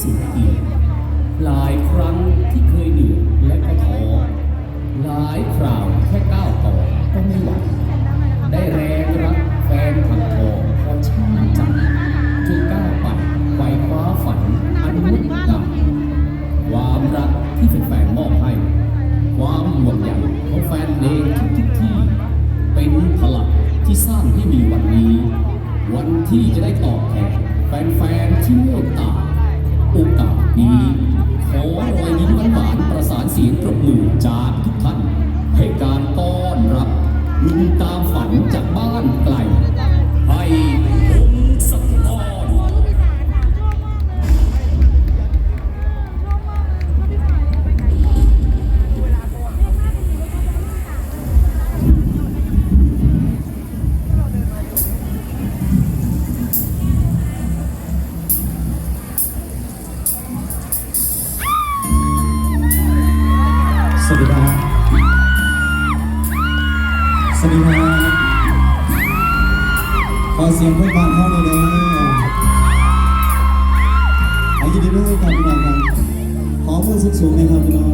สูจน์เกียรติหลายครั้งที่เคยเหนื่อยและก็ท้อหลายคราวแค่ก้าวต่อก็ไม่ไหวได้แรงรักแฟนถักทองพอชื่นใจจนก้าวไปไขว่คว้าฝันอันมุดดำความรักที่แฟนมอบให้ ความห่วงใยของแฟนเพลงทุกๆที่เป็นพลังที่สร้างให้มีวันนี้ วันที่จะได้ตอบแทนแฟนๆที่เมตตา โอกาสนี้ขอรอยยิ้มหวานประสานเสียงปรบมือจาก ดีครับขอเสียงพื่อนบ้านเข้าเลยนะอายินดีด้วยครับพี่น้องครับขอมือสูงๆนะครับพี่น้อง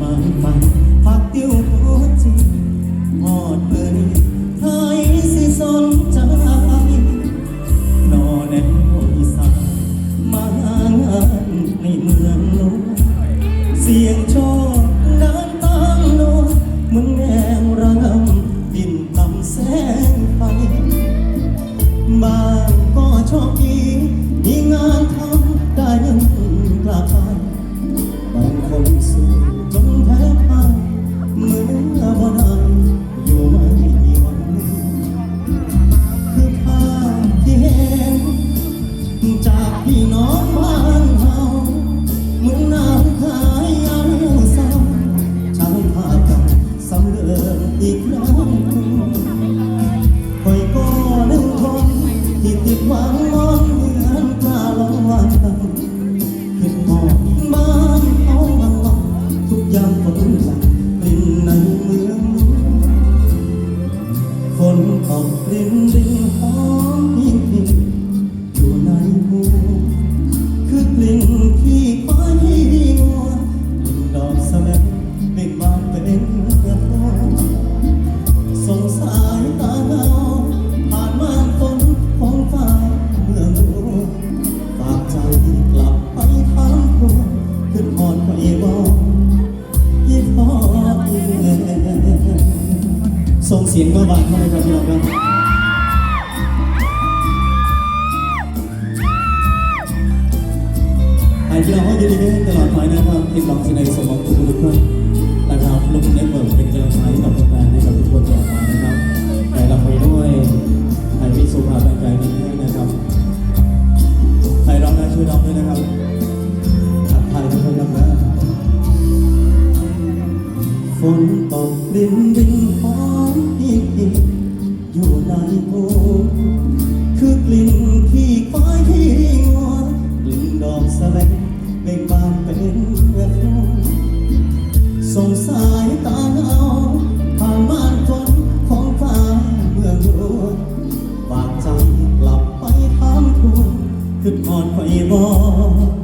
ม้ใหม่ผักติ้วโพจีหอดเบอร์นี้ไทยสิสนใจนอแนวอีสานมางานในเมืองหลวงเสียงโชคน้ำตางโนเหมือนแมงระงำบินต่ำแสงไฟบางก็ชคดีมี ส่งก็บางเท่านั้นครับพี่น้องครับไอ้พี่น้องเขายินดีให้ตลอดไปนะครับที่หวังสิ่ในสมหวังทุกทุกคนนะครับลุกเน็ตเวิร์กเป็นกำลัง อยู่ในหูคือกลิ่นขี้ควายที่งัวกลิ่นดอกสะแลงเบ่งบานเป็นกระทงส่งสายตาเงาผ่านม่านฝนของฟ้าเมืองหลวงฝากใจกลับไปถามทวนขึ้นหอดไปบอก